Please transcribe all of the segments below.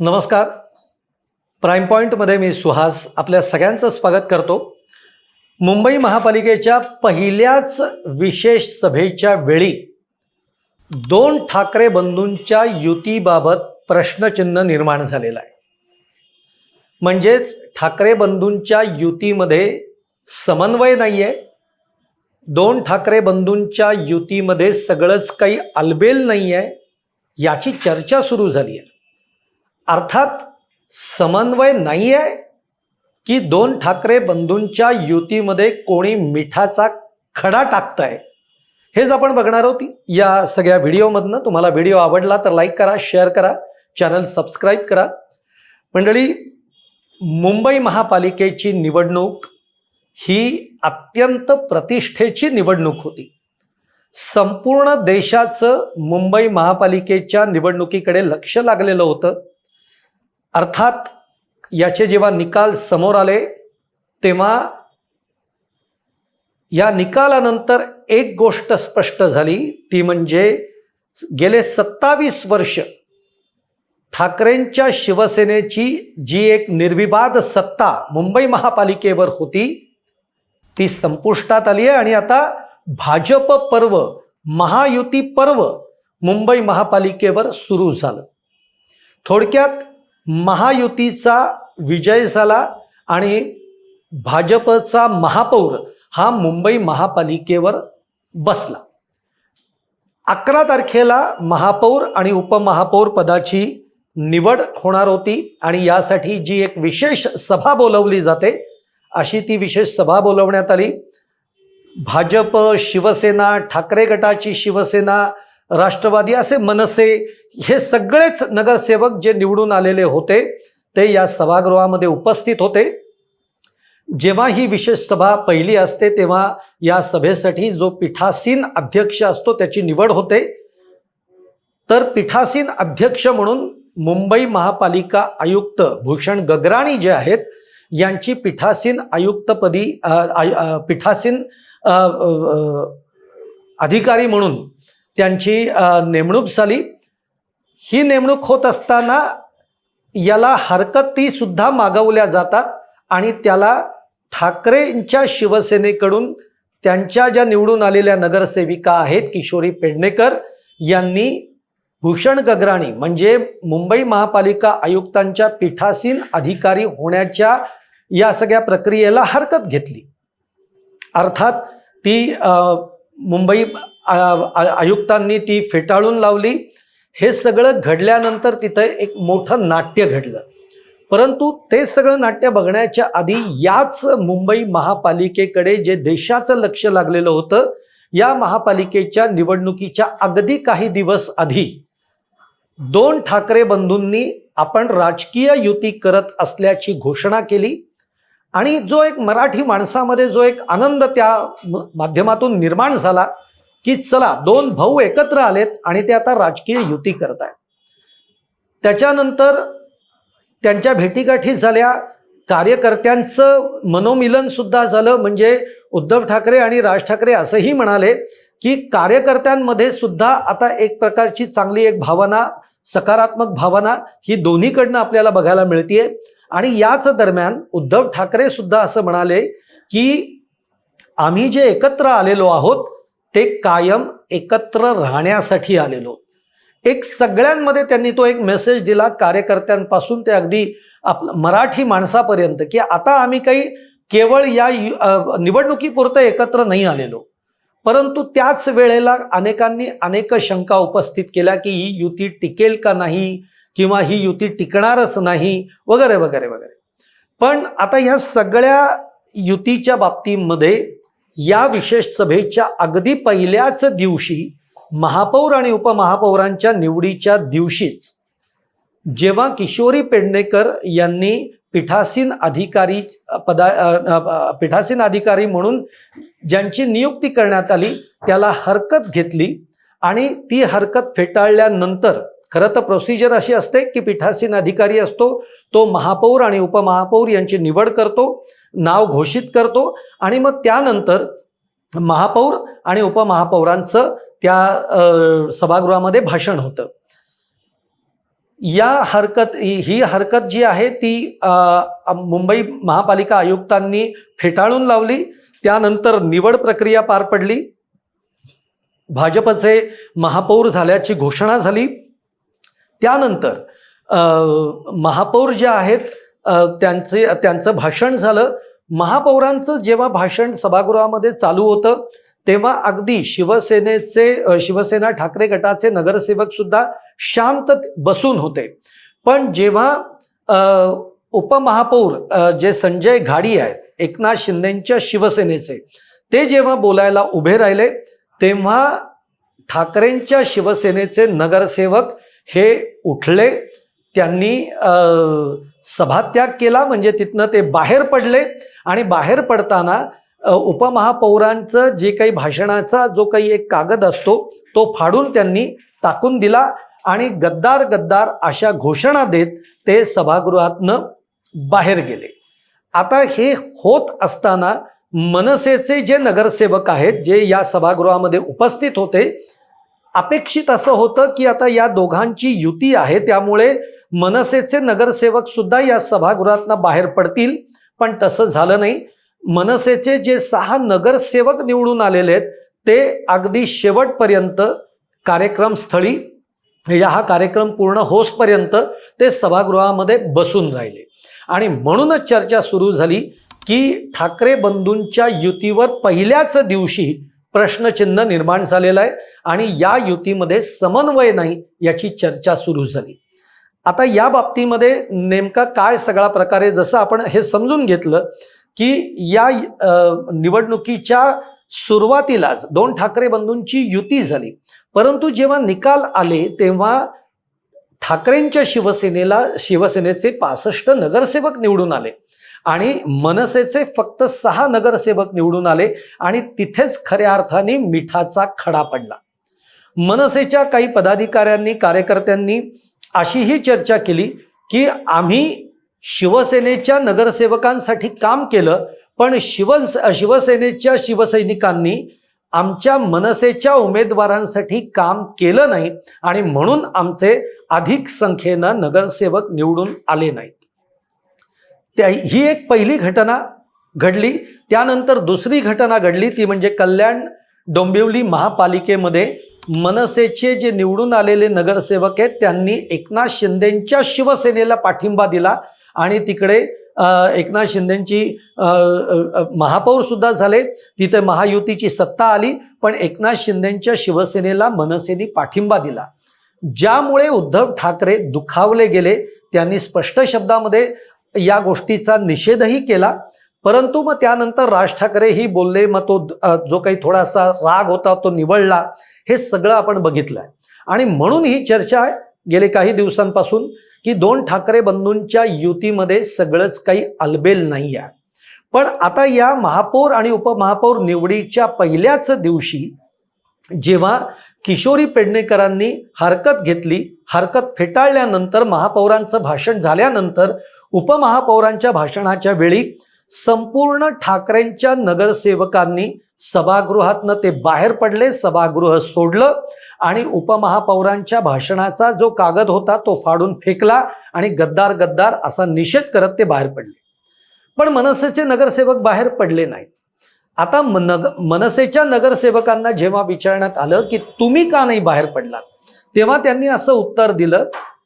नमस्कार. प्राईम पॉईंटमध्ये मी सुहास आपल्या सगळ्यांचं स्वागत करतो. मुंबई महापालिकेच्या पहिल्याच विशेष सभेच्या वेळी दोन ठाकरे बंधूंच्या युतीबाबत प्रश्नचिन्ह निर्माण झालेलं आहे. म्हणजेच ठाकरे बंधूंच्या युतीमध्ये समन्वय नाही आहे दोन ठाकरे बंधूंच्या युतीमध्ये सगळंच काही अलबेल नाही आहे याची चर्चा सुरू झाली आहे. अर्थात समन्वय नाही आहे की दोन ठाकरे बंधूंच्या युतीमध्ये कोणी मिठाचा खडा टाकताय. हेच आपण बघणार आहोत. या सगळ्या व्हिडिओमधनं तुम्हाला व्हिडिओ आवडला तर लाईक करा शेअर करा चॅनल सबस्क्राईब करा. मंडळी मुंबई महापालिकेची निवडणूक ही अत्यंत प्रतिष्ठेची निवडणूक होती. संपूर्ण देशाचं मुंबई महापालिकेच्या निवडणुकीकडे लक्ष लागलेलं होतं. अर्थात याचे जेव्हा निकाल समोर आले तेव्हा या निकालानंतर एक गोष्ट स्पष्ट झाली ती म्हणजे गेले सत्तावीस वर्ष ठाकरेंच्या शिवसेनेची जी एक निर्विवाद सत्ता मुंबई महापालिकेवर होती ती संपुष्टात आली आहे. आणि आता भाजप पर्व महायुती पर्व मुंबई महापालिकेवर सुरू झालं. थोडक्यात महायुतीचा विजय झाला आणि भाजपचा महापौर हा मुंबई महापालिकेवर बसला. अकरा तारखेला महापौर आणि उपमहापौर पदाची निवड होणार होती आणि यासाठी जी एक विशेष सभा बोलवली जाते अशी ती विशेष सभा बोलवण्यात आली. भाजप शिवसेना ठाकरे गटाची शिवसेना राष्ट्रवादी असे मनसे हे सगळेच नगरसेवक जे निवडून आलेले होते ते या सभागृहामध्ये उपस्थित होते. जेव्हा ही विशेष सभा पहिली असते तेव्हा या सभेसाठी जो पीठासीन अध्यक्ष असतो त्याची निवड होते. तर पीठासीन अध्यक्ष म्हणून मुंबई महापालिका आयुक्त भूषण गगराणी जे आहेत यांची पीठासीन आयुक्तपदी आय- पीठासीन अधिकारी म्हणून त्यांची नेमणूक झाली. ही नेमणूक होत असताना याला हरकतीसुद्धा मागवल्या जातात आणि त्याला ठाकरेंच्या शिवसेनेकडून त्यांच्या ज्या निवडून आलेल्या नगरसेविका आहेत किशोरी पेडणेकर यांनी भूषण गगराणी म्हणजे मुंबई महापालिका आयुक्तांच्या पीठासीन अधिकारी होण्याच्या या सगळ्या प्रक्रियेला हरकत घेतली. अर्थात ती मुंबई आयुक्तांनी ती फेटाळून लावली. हे सगळं घडल्यानंतर तिथं एक मोठं नाट्य घडलं. परंतु ते सगळं नाट्य बघण्याच्या आधी याच मुंबई महापालिकेकडे जे देशाचं लक्ष लागलेलं होतं या महापालिकेच्या निवडणुकीच्या अगदी काही दिवस आधी दोन ठाकरे बंधूंनी आपण राजकीय युती करत असल्याची घोषणा केली आणि जो एक मराठी माणसामध्ये जो एक आनंद त्या माध्यमातून निर्माण झाला की चला दोन भाऊ एकत्र आलेत आणि ते आता राजकीय युती करत आहेत त्याच्यानंतर त्यांच्या भेटीगाठी झाल्या कार्यकर्त्यांचं मनोमिलन सुद्धा झालं म्हणजे उद्धव ठाकरे आणि राज ठाकरे असंही म्हणाले की कार्यकर्त्यांमध्ये सुद्धा आता एक प्रकारची चांगली एक भावना सकारात्मक भावना ही दोन्हीकडनं आपल्याला बघायला मिळतीये. आणि याच दरम्यान उद्धव ठाकरे सुद्धा असं म्हणाले की आम्ही जे एकत्र आलेलो आहोत ते कायम एकत्र राहण्यासाठी आलेलो. एक सगळ्यांमध्ये त्यांनी तो एक मेसेज दिला कार्यकर्त्यांपासून ते अगदी आप मराठी माणसापर्यंत की आता आम्ही काही केवळ या निवडणुकीपुरतं एकत्र नाही आलेलो. परंतु त्याच वेळेला अनेकांनी अनेक शंका उपस्थित केल्या की ही युती टिकेल का नाही किंवा ही युती टिकणारच नाही वगैरे वगैरे वगैरे. पण आता ह्या सगळ्या युतीच्या बाबतीमध्ये या विशेष सभेच्या अगदी पहिल्याच दिवशी महापौर आणि उपमहापौरांच्या निवडीच्या दिवशीच जेव्हा किशोरी पेडणेकर यांनी पीठासीन अधिकारी पदा पीठासीन अधिकारी म्हणून ज्यांची नियुक्ती करण्यात आली त्याला हरकत घेतली आणि ती हरकत फेटाळल्यानंतर खरं तर प्रोसिजर अशी असते की पीठासीन अधिकारी असतो तो महापौर आणि उपमहापौर यांची निवड करतो नाव घोषित करतो आणि मग त्यानंतर महापौर आणि उपमहापौरांचं त्या सभागृहामध्ये भाषण होतं. या हरकत ही हरकत जी आहे ती मुंबई महापालिका आयुक्तांनी फेटाळून लावली त्यानंतर निवड प्रक्रिया पार पडली भाजपचे महापौर झाल्याची घोषणा झाली त्यानंतर महापौर जे आहेत त्यांचे त्यांचं भाषण झालं. महापौरांचं जेव्हा भाषण सभागृहामध्ये चालू होतं तेव्हा अगदी शिवसेनेचे शिवसेना ठाकरे गटाचे नगरसेवक सुद्धा शांत बसून होते. पण जेव्हा उपमहापौर जे संजय घाडी आहेत एकनाथ शिंदेच्या शिवसेनेचे ते जेव्हा बोलायला उभे राहिले तेव्हा ठाकरेंच्या शिवसेनेचे नगरसेवक हे उठले त्यांनी सभात्याग केला. म्हणजे तिथनं ते बाहेर पडले. आणि बाहेर पडताना उपमहापौरांचं जे काही भाषणाचा जो काही एक कागद असतो तो फाडून त्यांनी टाकून दिला. आणि गद्दार गद्दार अशा घोषणा देत ते सभागृहातनं बाहेर गेले. आता हे होत असताना मनसेचे जे नगरसेवक आहेत जे या सभागृहामध्ये उपस्थित होते अपेक्षित असं होतं की आता या दोघांची युती आहे. त्यामुळे मनसेचे नगरसेवक सुद्धा या सभागृहातनं बाहेर पडतील. पण तसं झालं नाही. मनसेचे जे सहा नगरसेवक निवडून आलेले आहेत ते अगदी शेवटपर्यंत कार्यक्रम स्थळी या हा कार्यक्रम पूर्ण होसपर्यंत ते सभागृहामध्ये बसून राहिले. आणि म्हणूनच चर्चा सुरू झाली की ठाकरे बंधूंच्या युतीवर पहिल्याच दिवशी प्रश्नचिन्ह निर्माण झालेलं आहे आणि या युतीमध्ये समन्वय नाही याची चर्चा सुरू झाली. आता या बाबतीमध्ये नेमका काय सगळा प्रकारे जसं आपण हे समजून घेतलं की या निवडणुकीच्या सुरुवातीलाच दोन ठाकरे बंधूंची युती झाली. परंतु जेव्हा निकाल आले तेव्हा ठाकरेंच्या शिवसेनेला शिवसेनेचे पासष्ट नगरसेवक निवडून आले. आणि मनसेचे फक्त सहा नगरसेवक निवडून आले आणि तिथेच खऱ्या अर्थाने मिठाचा खडा पडला. मनसेच्या काही पदाधिकाऱ्यांनी कार्यकर्त्यांनी अशीही चर्चा केली की आम्ही शिवसेनेच्या नगरसेवकांसाठी काम केलं पण शिवस शिवसेनेच्या शिवसैनिकांनी आमच्या मनसेच्या उमेदवारांसाठी काम केलं नाही आणि म्हणून आमचे अधिक संख्येनं नगरसेवक निवडून आले नाहीत. त्या ही एक पहिली घटना घडली. त्यानंतर दुसरी घटना घडली ती म्हणजे कल्याण डोंबिवली महापालिकेमध्ये मनसेचे जे निवडून आलेले नगरसेवक आहेत त्यांनी एकनाथ शिंदेंच्या शिवसेनेला पाठिंबा दिला. आणि तिकडे एकनाथ शिंदेंची महापौरसुद्धा महापौर सुद्धा झाले. तिथे महायुतीची सत्ता आली पण एकनाथ शिंदेंच्या शिवसेनेला मनसेने पाठिंबा दिला. ज्यामुळे उद्धव ठाकरे दुखावले गेले त्यांनी स्पष्ट शब्दामध्ये या गोष्टीचा निषेधही केला. परंतु मग त्यानंतर राज ठाकरेही बोलले मग तो जो काही थोडासा राग होता तो निवळला हे सगळं आपण बघितलंय. आणि म्हणून ही चर्चा आहे गेले काही दिवसांपासून की दोन ठाकरे बंधूंच्या युतीमध्ये सगळंच काही अलबेल नाही आहे पण आता या महापौर आणि उपमहापौर निवडीच्या पहिल्याच दिवशी जेव्हा किशोरी पेडणेकरांनी हरकत घेतली हरकत फेटाळल्यानंतर महापौरांचं भाषण झाल्यानंतर उपमहापौरांच्या भाषणाच्या वेळी संपूर्ण ठाकरेंच्या नगरसेवकांनी सभागृहातनं ते बाहेर पडले सभागृह सोडलं आणि उपमहापौरांच्या भाषणाचा जो कागद होता तो फाडून फेकला आणि गद्दार गद्दार असा निषेध करत ते बाहेर पडले. पण मनसेचे नगरसेवक बाहेर पडले नाहीत. आता नग मनसेच्या नगरसेवकांना जेव्हा विचारण्यात आलं की तुम्ही का नाही बाहेर पडलात तेव्हा त्यांनी असं उत्तर दिलं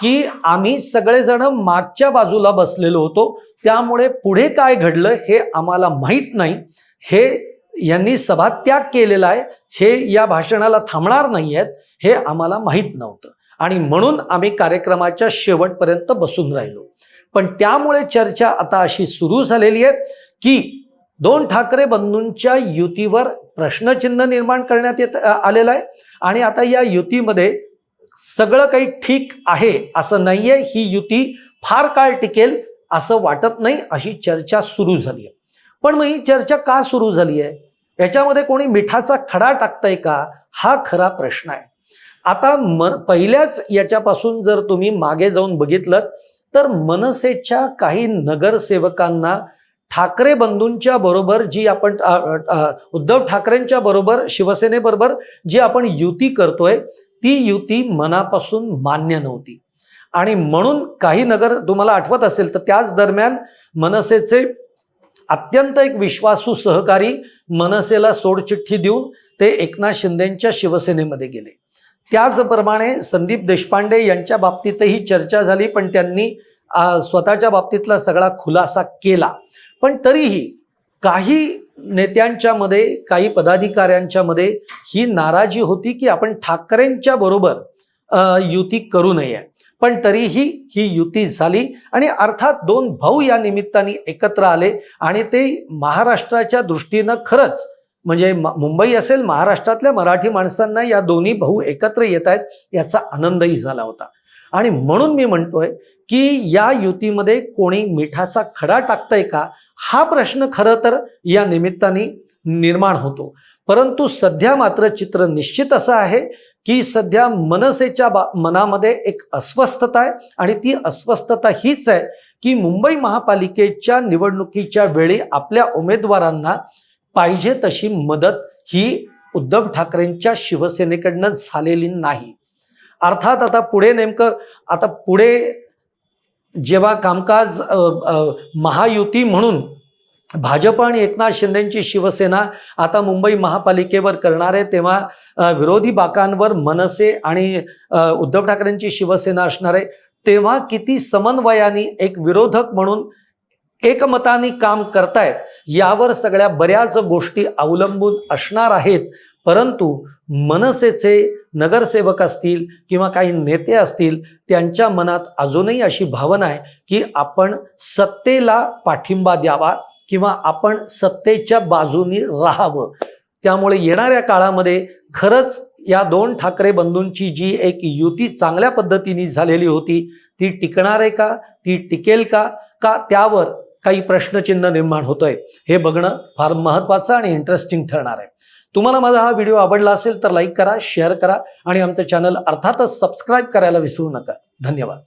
की आम्ही सगळेजण मागच्या बाजूला बसलेलो होतो. त्यामुळे पुढे काय घडलं हे आम्हाला माहीत नाही. हे यांनी सभात्याग केलेला आहे. हे या भाषणाला थांबणार नाही आहेत हे आम्हाला माहीत नव्हतं. आणि म्हणून आम्ही कार्यक्रमाच्या शेवटपर्यंत बसून राहिलो. पण त्यामुळे चर्चा आता अशी सुरू झालेली आहे की दोन ठाकरे बंधूंच्या युतीवर प्रश्नचिन्ह निर्माण करण्यात येत आलेलं आहे. आणि आता या युतीमध्ये सगळं काही ठीक आहे असं नाहीये ही युती फार काळ टिकेल असं वाटत नाही अशी चर्चा सुरू झाली आहे पण मग ही चर्चा का सुरू झाली आहे याच्यामध्ये कोणी मिठाचा खडा टाकतंय का? हा खरा प्रश्न आहे. आता म पहिल्याच याच्यापासून जर तुम्ही मागे जाऊन बघितलं तर मनसेच्या काही नगरसेवकांना ठाकरे बंधूंच्या बरोबर जी आपण उद्धव ठाकरेंच्या बरोबर शिवसेनेबरोबर जी आपण युती करतोय ती युती मनापासून मान्य नव्हती. आणि म्हणून काही नगर तुम्हाला आठवत असेल तर त्याच दरम्यान मनसेचे अत्यंत एक विश्वासू सहकारी मनसेला सोडचिठ्ठी देऊन ते एकनाथ शिंदेंच्या शिवसेनेमध्ये गेले. त्याचप्रमाणे संदीप देशपांडे यांच्या बाबतीतही चर्चा झाली पण त्यांनी स्वतःच्या बाबतीतला सगळा खुलासा केला. पण तरीही काही नेत्यांच्या मध्ये काही पदाधिकाऱ्यांच्या मध्ये ही नाराजी होती की आपण ठाकरेंच्या बरोबर युती करू नये. पण तरीही ही युती झाली आणि अर्थात दोन भाऊ या निमित्ताने एकत्र आले आणि ते महाराष्ट्राच्या दृष्टीनं खरंच म्हणजे मुंबई असेल महाराष्ट्रातल्या मराठी माणसांना या दोन्ही भाऊ एकत्र येत आहेत याचा आनंदही झाला होता. आणि म्हणून मी म्हणतोय की या युतीमध्ये कोणी मिठाचा खडा टाकतंय का? हा प्रश्न खरं तर या निमित्ताने निर्माण होतो. परंतु सध्या मात्र चित्र निश्चित असं आहे की सध्या मनसेच्या बा मनामध्ये एक अस्वस्थता आहे आणि ती अस्वस्थता हीच आहे की मुंबई महापालिकेच्या निवडणुकीच्या वेळी आपल्या उमेदवारांना पाहिजे तशी मदत ही उद्धव ठाकरेंच्या शिवसेनेकडनं झालेली नाही. अर्थात आता पुढे नेमकं आता पुढे जेव्हा कामकाज महायुती म्हणून भाजप आणि एकनाथ शिंदेंची शिवसेना आता मुंबई महापालिकेवर करणार आहे तेव्हा विरोधी बाकांवर मनसे आणि उद्धव ठाकरेंची शिवसेना असणार आहे तेव्हा किती समन्वयाने एक विरोधक म्हणून एकमताने काम करतायत यावर सगळ्या बऱ्याच गोष्टी अवलंबून असणार आहेत परंतु मनसेचे नगरसेवक असतील किंवा काही नेते असतील त्यांच्या मनात अजूनही अशी भावना आहे की आपण सत्तेला पाठिंबा द्यावा किंवा आपण सत्तेच्या बाजूनी राहावं. त्यामुळे येणाऱ्या काळामध्ये खरंच या दोन ठाकरे बंधूंची जी एक युती चांगल्या पद्धतीने झालेली होती ती टिकणार आहे का ती टिकेल का का त्यावर काही प्रश्नचिन्ह निर्माण होतंय हे बघणं फार महत्त्वाचं आणि इंटरेस्टिंग ठरणार आहे. तुम्हाला माझा हा व्हिडिओ आवडला असेल तर लाईक करा शेअर करा आणि आमचं चॅनल अर्थातच सबस्क्राईब करायला विसरू नका. धन्यवाद.